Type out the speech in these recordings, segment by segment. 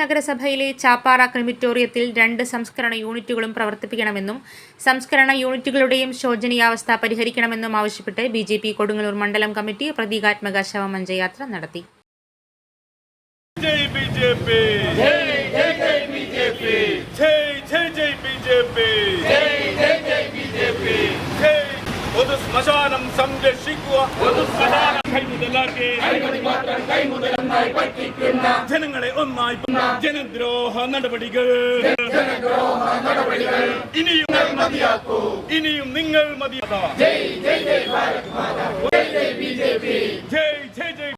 നഗരസഭയിലെ ചാപ്പാറ ക്രിമിറ്റോറിയത്തിൽ രണ്ട് സംസ്കരണ യൂണിറ്റുകളും പ്രവർത്തിപ്പിക്കണമെന്നും സംസ്കരണ യൂണിറ്റുകളുടെയും ശോചനീയാവസ്ഥ പരിഹരിക്കണമെന്നും ആവശ്യപ്പെട്ട് ബി ജെ പി കൊടുങ്ങല്ലൂർ മണ്ഡലം കമ്മിറ്റി പ്രതീകാത്മക ശവമഞ്ചയാത്ര നടത്തി. കൈമുതലാക്കി ജനങ്ങളെ ഒന്നായി ജനദ്രോഹ നടപടികൾ. ഇനിയും ഇനിയും നിങ്ങൾ മതിയാക്കാ. ജയ് ജയ് ജയ് ജയ് ജയ് ജയ്.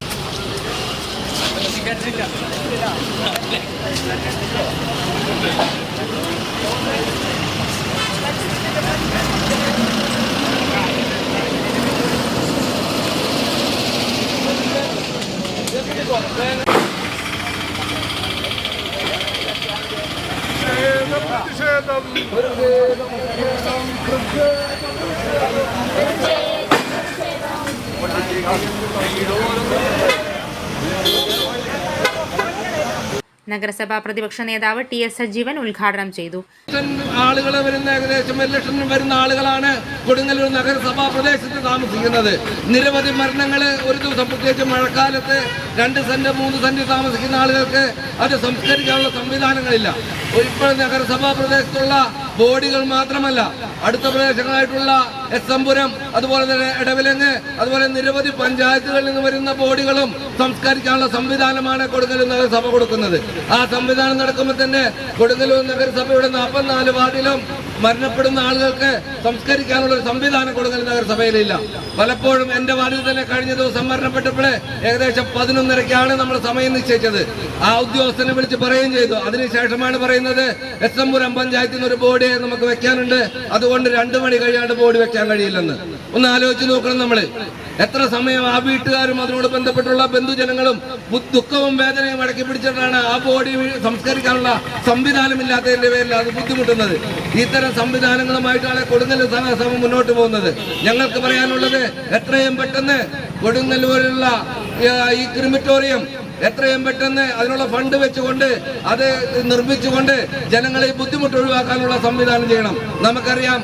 നഗരസഭാ പ്രതിപക്ഷ നേതാവ് ടി എസ് സജീവൻ ഉദ്ഘാടനം ചെയ്തു. ആളുകളെ ആളുകൾ വരുന്ന ഏകദേശം ഒരു ലക്ഷം വരുന്ന ആളുകളാണ് കൊടുങ്ങല്ലൂർ നഗരസഭാ പ്രദേശത്ത് താമസിക്കുന്നത്. നിരവധി മരണങ്ങൾ ഒരു ദിവസം പ്രത്യേകിച്ച് മഴക്കാലത്ത് രണ്ട് സെന്റ് മൂന്ന് സെന്റ് താമസിക്കുന്ന ആളുകൾക്ക് അത് സംസ്കരിക്കാനുള്ള സംവിധാനങ്ങളില്ല. ഇപ്പോൾ നഗരസഭാ പ്രദേശത്തുള്ള ബോഡികൾ മാത്രമല്ല അടുത്ത പ്രദേശങ്ങളായിട്ടുള്ള എസ് എംപുരം അതുപോലെ തന്നെ ഇടവിലങ്ങ് അതുപോലെ നിരവധി പഞ്ചായത്തുകളിൽ നിന്ന് വരുന്ന ബോഡികളും സംസ്കരിക്കാനുള്ള സംവിധാനമാണ് കൊടുങ്ങല്ലൂർ നഗരസഭ കൊടുക്കുന്നത്. ആ സംവിധാനം നടക്കുമ്പോൾ തന്നെ കൊടുങ്ങല്ലൂർ നഗരസഭയുടെ നാൽപ്പത്തിനാല് വാർഡിലും മരണപ്പെടുന്ന ആളുകൾക്ക് സംസ്കരിക്കാനുള്ള ഒരു സംവിധാനം കൊടുങ്ങല്ലൂർ നഗരസഭയിലില്ല. പലപ്പോഴും എന്റെ വാർഡിൽ തന്നെ കഴിഞ്ഞ ദിവസം മരണപ്പെട്ടപ്പോൾ ഏകദേശം പതിനൊന്നരക്കാണ് നമ്മൾ സമയം നിശ്ചയിച്ചത്. ആ ഉദ്യോഗസ്ഥനെ വിളിച്ച് പറയുകയും ചെയ്തു. അതിനുശേഷമാണ് പറയുന്നത് എസ് എം പുരം പഞ്ചായത്തിൽ നിന്ന് ഒരു ബോർഡ് നമുക്ക് വെക്കാനുണ്ട്. അതുകൊണ്ട് രണ്ടു മണി കഴിയാണ്ട് ബോർഡ് വെക്കാൻ കഴിയില്ലെന്ന്. ഒന്ന് ആലോചിച്ച് നോക്കണം നമ്മൾ എത്ര സമയം ആ വീട്ടുകാരും അതിനോട് ബന്ധപ്പെട്ടുള്ള ബന്ധുജനങ്ങളും ദുഃഖവും വേദനയും അടക്കി പിടിച്ചിട്ടാണ് ആ ബോഡി സംസ്കരിക്കാനുള്ള സംവിധാനമില്ലാത്തതിന്റെ പേരിൽ അത് ബുദ്ധിമുട്ടുന്നത്. ഇത്തരം സംവിധാനങ്ങളുമായിട്ടാണ് കൊടുങ്ങല്ലൂർ സഭാസഭ മുന്നോട്ട് പോകുന്നത്. ഞങ്ങൾക്ക് പറയാനുള്ളത് എത്രയും പെട്ടെന്ന് കൊടുങ്ങല്ലൂരിലുള്ള ഈ ക്രിമിറ്റോറിയം എത്രയും പെട്ടെന്ന് അതിനുള്ള ഫണ്ട് വെച്ചുകൊണ്ട് അത് നിർമ്മിച്ചുകൊണ്ട് ജനങ്ങളെ ബുദ്ധിമുട്ട് ഒഴിവാക്കാനുള്ള സംവിധാനം ചെയ്യണം. നമുക്കറിയാം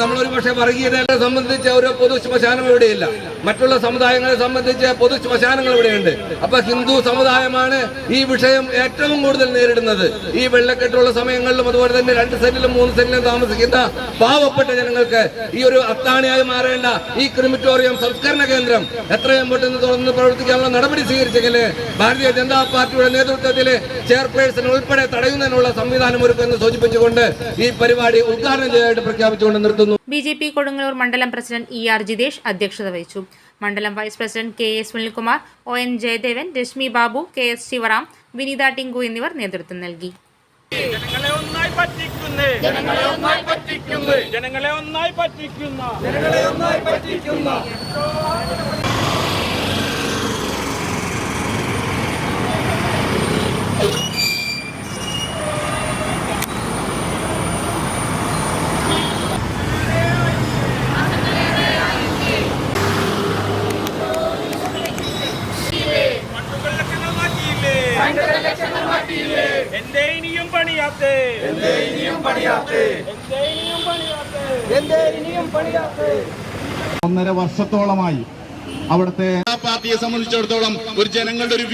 നമ്മളൊരു പക്ഷേ വർഗീയതകളെ സംബന്ധിച്ച് ഒരു പൊതു ശ്മശാനം ഇവിടെയില്ല. മറ്റുള്ള സമുദായങ്ങളെ സംബന്ധിച്ച് പൊതു ശ്മശാനങ്ങൾ ഇവിടെയുണ്ട്. അപ്പൊ ഹിന്ദു സമുദായമാണ് ഈ വിഷയം ഏറ്റവും കൂടുതൽ നേരിടുന്നത്. ഈ വെള്ളക്കെട്ടുള്ള സമയങ്ങളിലും അതുപോലെ തന്നെ രണ്ട് സെന്റിലും മൂന്ന് സെന്റിലും താമസിക്കുന്ന പാവപ്പെട്ട ജനങ്ങൾക്ക് ഈ ഒരു അത്താണിയായി മാറേണ്ട ഈ ക്രിമിറ്റോറിയം സംസ്കരണ കേന്ദ്രം എത്രയും പെട്ടെന്ന് തുറന്ന് പ്രവർത്തിക്കാനുള്ള നടപടി സ്വീകരിച്ചെങ്കിൽ ഭാരതീയ ജനതാ പാർട്ടിയുടെ നേതൃത്വത്തിൽ ചെയർപേഴ്സൺ ഉൾപ്പെടെ തടയുന്നതിനുള്ള സംവിധാനം ഒരുക്കുമെന്ന് സൂചിപ്പിച്ചുകൊണ്ട് ഈ പരിപാടി ഉദ്ഘാടനം ചെയ്തതായിട്ട് പ്രഖ്യാപിച്ചുകൊണ്ട് നിർത്തുന്നു. ബി ജെ പി കൊടുങ്ങല്ലൂർ മണ്ഡലം പ്രസിഡന്റ് ഇ ആർ ജിതേഷ് അധ്യക്ഷത വഹിച്ചു. മണ്ഡലം vice president K S Sunilkumar O N Jayadevan Reshmi Babu K S Sivaram Vineetha Tinku എന്നിവർ നേതൃത്വം നൽകി. ജനങ്ങളെ ഒന്നായി പറ്റിക്കുന്നു. ജനങ്ങളെ ഒന്നായി പറ്റിക്കുന്നു. ജനങ്ങളെ ഒന്നായി പറ്റിക്കുന്ന. ജനങ്ങളെ ഒന്നായി പറ്റിക്കുന്ന മാറ്റിയില്ലേ എന്തേ ഇനിയും പണിയാത്തേ? എന്തേ ഇനിയും പണിയാത്തേ? എന്തേ ഇനിയും പണിയാത്തേ? ഒന്നര വർഷത്തോളമായി അവിടുത്തെ പാർട്ടിയെ സംബന്ധിച്ചിടത്തോളം ഒരു ജനങ്ങളുടെ ഒരു